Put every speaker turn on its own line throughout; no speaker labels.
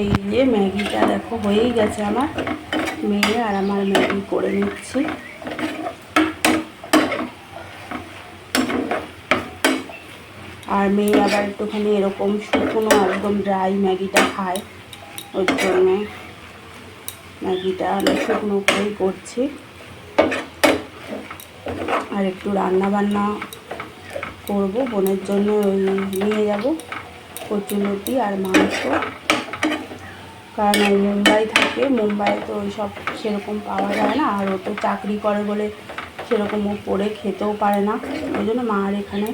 এই যে ম্যাগিটা দেখো, হয়েই গেছে আমার। মেয়ে আর আমার ম্যাগি করে নিচ্ছি। আর মেয়ে আবার একটুখানি এরকম শুকনো একদম ড্রাই ম্যাগিটা খায়। ওই জন্য ম্যাগিটা আমি শুকনো করেই করছি। আর একটু রান্না বান্না করব, বোনের জন্য নিয়ে যাব। কচুলতি আর মাংস। কারণ ওই মুম্বাই থাকে মুম্বাই তো ওই সব সেরকম পাওয়া যায় না। আর ও তো চাকরি করে বলে সেরকম ও করে খেতেও পারে না। ওই জন্য মা আর এখানে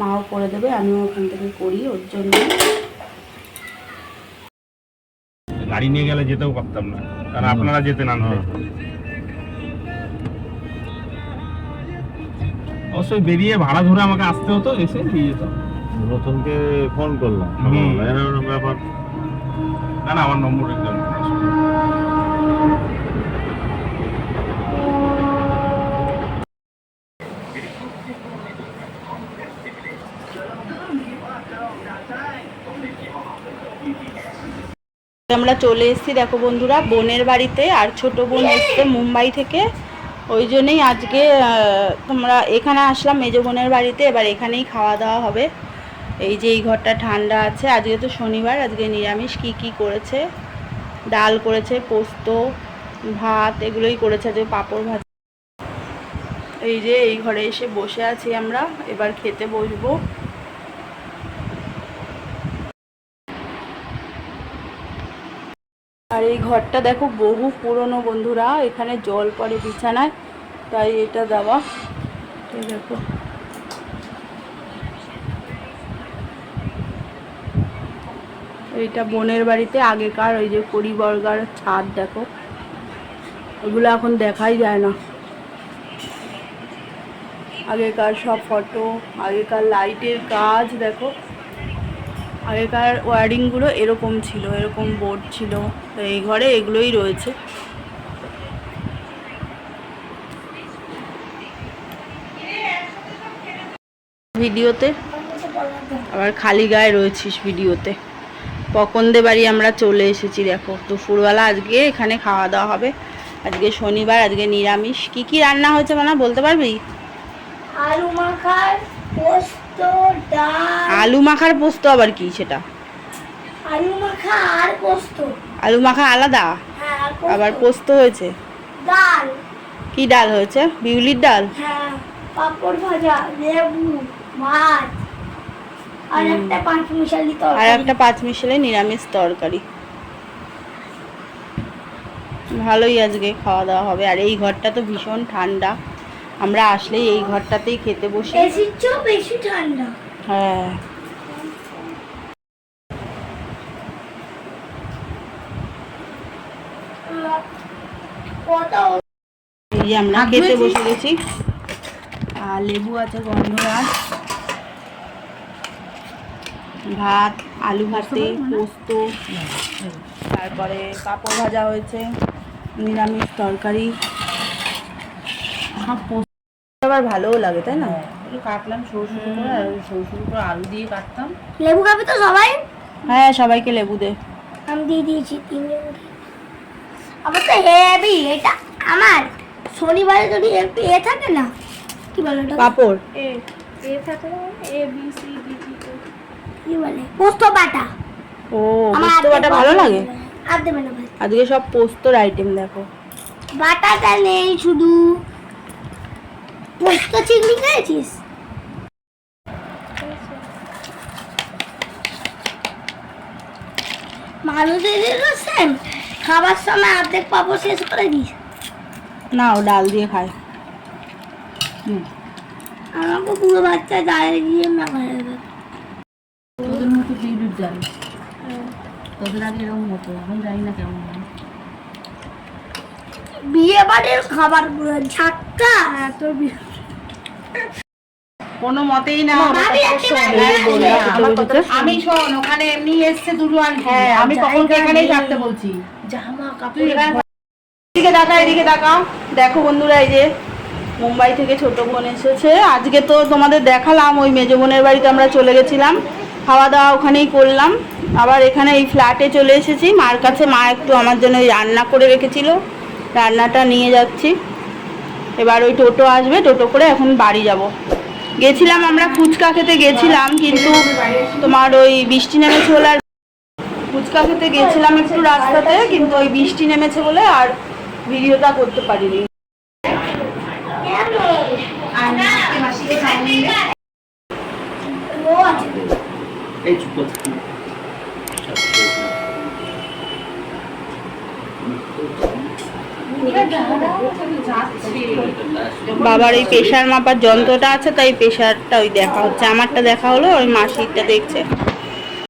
মাও করে দেবে আমিও ওখান থেকে করি ওর জন্য।
গাড়ি নিয়ে গেলে যেতেও পারতাম না কারণ আপনারা যেতেন আনতে অবশ্যই বেরিয়ে ভাড়া ধরে আমাকে আসতে হতো এসে দিয়ে যেত
রতনকে ফোন করলাম।
হুম।
এরকম ব্যাপার।
না না, আমার নম্বর
আমরা চলে এসেছি, দেখো বন্ধুরা, বোনের বাড়িতে, আর ছোট বোন এসছে মুম্বাই থেকে। ওই জন্যই আজকে তোমরা এখানে আসলাম, মেজো বোনের বাড়িতে, এবার এখানেই খাওয়া দাওয়া হবে। এই যে এই ঘরটা ঠান্ডা আছে, আজকে তো শনিবার, আজকে নিরামিষ, কি কি করেছে? ডাল করেছে, পোস্ত, ভাত, এগুলোই করেছে, আজকে পাঁপড় ভাত এই যে এই ঘরে এসে বসে আছি আমরা, এবার খেতে বসবো। আর এই ঘরটা দেখো বহু পুরনো বন্ধুরা, এখানে জল পড়ে বিছানায়, তাই এটা দেওয়া। দেখো। এইটা বোনের বাড়িতে, আগেকার ওই যে পরিবর্গার ছাদ, দেখো। ওগুলো এখন দেখাই যায় না। আগেকার সব ফটো আগেকার লাইটের কাজ, দেখো। আগেকার ওয়ারিংগুলো এরকম ছিল, এরকম বোর্ড ছিল। এই ঘরে এগুলোই রয়েছে। ভিডিওতে আবার খালি গায়ে রয়েছিস ভিডিওতে। পকন্দে বাড়ি আমরা চলে এসেছি দেখো। দুপুরবেলা আজকে এখানে খাওয়া দাওয়া হবে। আজকে শনিবার আজকে নিরামিষ। কি কি রান্না হয়েছে মানে বলতে পারবি?
আলু মাখার পোস্ত ডাল।
আলু মাখার পোস্ত আবার কি সেটা?
আলু মাখা আর পোস্ত।
আলু মাখা আলাদা?
হ্যাঁ
আবার পোস্ত হয়েছে?
ডাল।
কি ডাল হয়েছে? বিউলির ডাল?
হ্যাঁ পাপড় ভাজা লেবু মাছ। আর। একটা পাঁচ মিশালি
আর একটা পাঁচ মিশালে নিরামিষ তরকারি। ভালোই আজকে খাওয়া দাওয়া হবে। আর এই ঘরটা তো ভীষণ ঠান্ডা। আমরা আসলেই এই ঘরটাতেই খেতে বসি।
বেশি ঠান্ডা।
হ্যাঁ। আমরা খেতে? বসে গেছি। আর লেবু আছে গন্ধরাজ। ভাত আলু ভাতে পোস্ত তারপরে পাঁপড় ভাজা হয়েছে নিরামিষ তরকারি। সব পোস্ত। আবার ভালোও লাগে তাই না?
কাটলাম সরু সরু করে আর সরু সরু করে আলু দিয়ে কাটতাম।
লেবু খাবে তো সবাই?
হ্যাঁ সবাইকে লেবু দে।
আমি দিয়ে দিয়েছি তিন লেবু আমার তো হেভি এটা আমার। শনিবারে যদি একটু এ থাকে না কি বলে
পাঁপড়।
এ এ থাকে এ বি সি
কি বলে? পোস্ত বাটা।
ও পোস্ত বাটা ভালো লাগে?
আর দেবে না ভাই।
আজকে সব পোস্তর আইটেম দেখো।
বাটাটা নেই শুধু। পোস্ত চিংড়ি খেয়েছিস? সেম খাবার সময় অর্ধেক পাবো শেষ করে দিস।
না ও ডাল দিয়ে খায়।
আমাকে পুরো বাচ্চা ডালে দিয়ে মাখা যাবে।
তোদের মতো ডাল তোদের আগে এরকম হতো এখন জানি না কেমন হয়।
বিয়ে বাড়ির খাবার ঝাক্কা। এত বি-
কোনো মতেই না।
আমি শোন। ওখানে এমনি এসছে দুটো
হ্যাঁ, আমি কখনকে এখানেই থাকতে
বলছি। জামা কাপড়
এদিকে তাকা এদিকে তাকাও দেখো বন্ধুরা এই যে মুম্বাই থেকে ছোট বোন এসেছে। আজকে তো তোমাদের দেখালাম ওই মেজো বোনের বাড়িতে আমরা চলে গেছিলাম। খাওয়া দাওয়া ওখানেই করলাম। আবার এখানে এই ফ্ল্যাটে চলে এসেছি। মার কাছে মা একটু আমার জন্য রান্না করে রেখেছিল। রান্নাটা নিয়ে যাচ্ছি। এবার ওই টোটো আসবে। টোটো করে এখন বাড়ি যাব। গেছিলাম আমরা ফুচকা খেতে গেছিলাম কিন্তু তোমার ওই বৃষ্টি নেমেছে বলে আর ফুচকা খেতে গেছিলাম একটু রাস্তাতে কিন্তু ওই বৃষ্টি নেমেছে বলে আর ভিডিওটা করতে পারিনি। বাবার এই প্রেশার মাপার যন্ত্রটা আছে, তাই প্রেশারটা ওই দেখা হচ্ছে। আমারটা দেখা হলো, ওই মাসিরটা দেখছে।